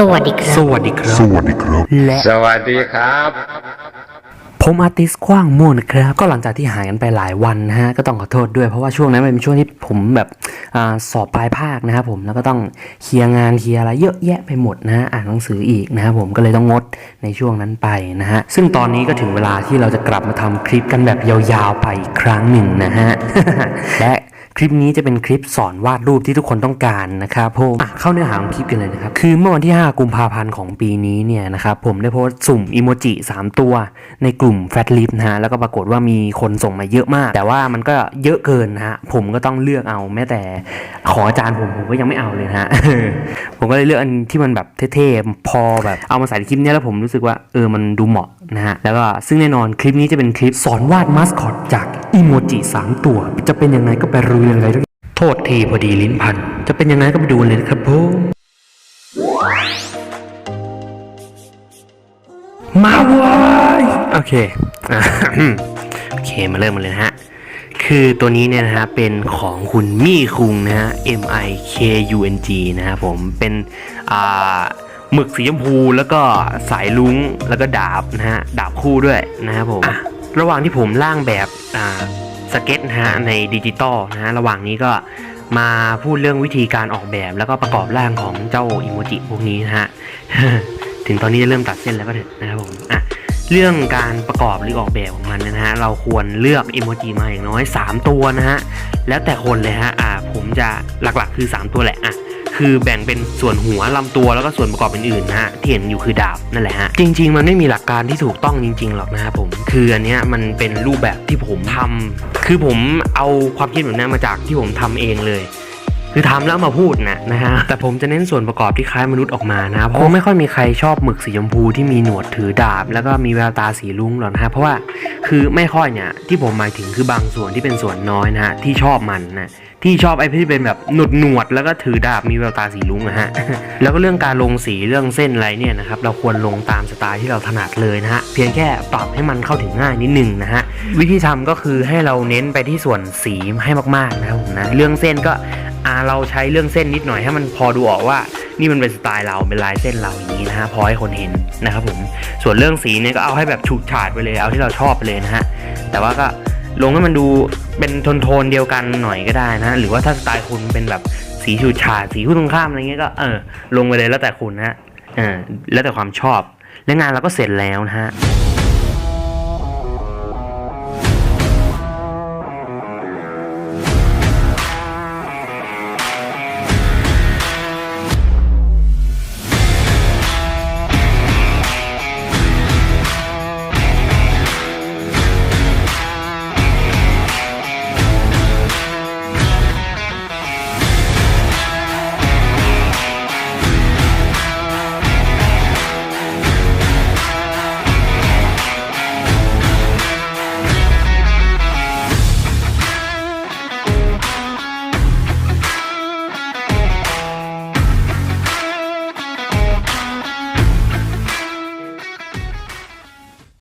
สวัสดีครับ สวัสดีครับ สวัสดีครับ และสวัสดีครับ ผมอาร์ติสกว้างม่วนนะครับ ก็หลังจากที่หายกันไปหลายวันนะฮะ ก็ต้องขอโทษด้วยเพราะว่าช่วงนั้นมันเป็นช่วงที่ผมแบบอาสอบปลายภาคนะครับผมแล้วก็ต้องเคลียร์งานเคลียร์อะไรเยอะแยะไปหมดนะฮะอ่านหนังสืออีกนะครับผมก็เลยต้องงดในช่วงนั้นไปนะฮะซึ่งตอนนี้ก็ถึงเวลาที่เราจะกลับมาทำคลิปกันแบบยาวๆไปอีกครั้งหนึ่งนะฮะและ คลิปนี้จะเป็นคลิปสอนวาดรูปที่ทุกคนต้องการนะครับผมอะเข้าเนื้อหาของคลิปกันเลยนะครับ คือเมื่อวันที่ 5 กุมภาพันธ์ของปีนี้เนี่ยนะครับผมได้โพสต์สุ่มอีโมจิ 3 ตัวในกลุ่มแฟตลิฟนะฮะแล้วก็ปรากฏว่ามีคนส่งมาเยอะมาก แต่ว่ามันก็เยอะเกินนะฮะผมก็ต้องเลือกเอาแม้แต่ขออาจารย์ผมผมก็ยังไม่เอาเลยนะฮะผมก็เลยเลือกอันที่มันแบบเท่ๆพอแบบเอามาใส่ในคลิปเนี้ยแล้วผมรู้สึกว่าเออมันดูเหมาะนะฮะแล้วก็ซึ่งแน่นอนคลิปนี้จะเป็นคลิปสอนวาดมาสคอตจากอีโมจิ 3 ตัว จะเป็นยังไงก็ไปรู้ยังไงด้วยโทษทีพอดีลิ้นพัน จะเป็นยังไงก็ไปดูเลยครับผมมาว้ยโอเคอะโอเคมาเริ่มกันเลยนะฮะ คือตัวนี้เนี่ยนะฮะ เป็นของคุณมี่คุงนะฮะ M I K U N G นะครับผมเป็นอ่าหมึกสีชมพูแล้วก็สายลุ้งแล้วก็ดาบนะฮะ ดาบคู่ด้วยนะครับผม ระหว่างที่ผมร่างแบบอ่า สเก็ตนะฮะในดิจิตอลนะฮะระหว่างนี้ก็มาพูดเรื่องวิธีการออกแบบแล้วก็ประกอบร่างของเจ้าอิโมจิพวกนี้นะฮะถึงตอนนี้จะเริ่มตัดเส้นแล้วก็เถอะนะครับผมอะเรื่องการประกอบหรือออกแบบของมันนะฮะเราควรเลือกอิโมจิมาอย่างน้อย 3 ตัวนะฮะแล้วแต่คนเลยฮะอ่าผมจะหลักๆคือ 3 ตัวแหละอะ คือแบ่งเป็นส่วนหัวลำตัวแล้วก็ส่วนประกอบอื่นๆนะฮะที่เห็นอยู่คือดาบนั่นแหละฮะจริง ๆ มันไม่มีหลักการที่ถูกต้องจริง ๆ หรอกนะครับผมคืออันเนี้ยมันเป็นรูปแบบที่ผมทำคือผมเอาความคิดแบบนี้มาจากที่ผมทำเองเลย คือทำแล้วมาพูดนะนะฮะแต่ผมจะเน้นส่วนประกอบที่คล้ายมนุษย์ออกมานะเพราะไม่ค่อยมีใครชอบหมึกสีชมพูที่มีหนวดถือดาบ แล้วก็มีแววตาสีลุ้งหรอกนะฮะเพราะว่าคือไม่ค่อยเนี่ยที่ผมหมายถึงคือบางส่วนที่เป็นส่วนน้อยนะฮะที่ชอบมันนะที่ชอบไอ้ที่เป็นแบบหนวดหนวดๆแล้วก็ถือดาบมีแววตาสีลุ้งนะฮะแล้วก็เรื่องการลงสีเรื่องเส้นอะไรเนี่ยนะครับเราควรลงตามสไตล์ที่เราถนัดเลยนะฮะเพียงแค่ปรับให้มันเข้าถึงง่ายนิดนึงนะฮะวิธีทำก็คือให้เราเน้นไปที่ส่วนสีให้มากๆนะครับผมนะเรื่องเส้นก็ อ่าเราใช้เรื่องเส้นนิดหน่อยให้มันพอดูออกว่า นี่มันเป็นสไตล์เราเป็นลายเส้นเราอย่างนี้นะฮะพอให้คนเห็นนะครับผมส่วนเรื่องสีเนี่ยก็เอาให้แบบฉูดฉาดไปเลยเอาที่เราชอบไปเลยนะฮะแต่ว่าก็ลงให้มันดูเป็นโทนโทนเดียวกันหน่อยก็ได้นะฮะหรือว่าถ้าสไตล์คุณเป็นแบบสีฉูดฉาดสีคู่ตรงข้ามอะไรเงี้ยก็เออลงไปเลยแล้วแต่คุณนะฮะเออแล้วแต่ความชอบและงานเราก็เสร็จแล้วนะฮะ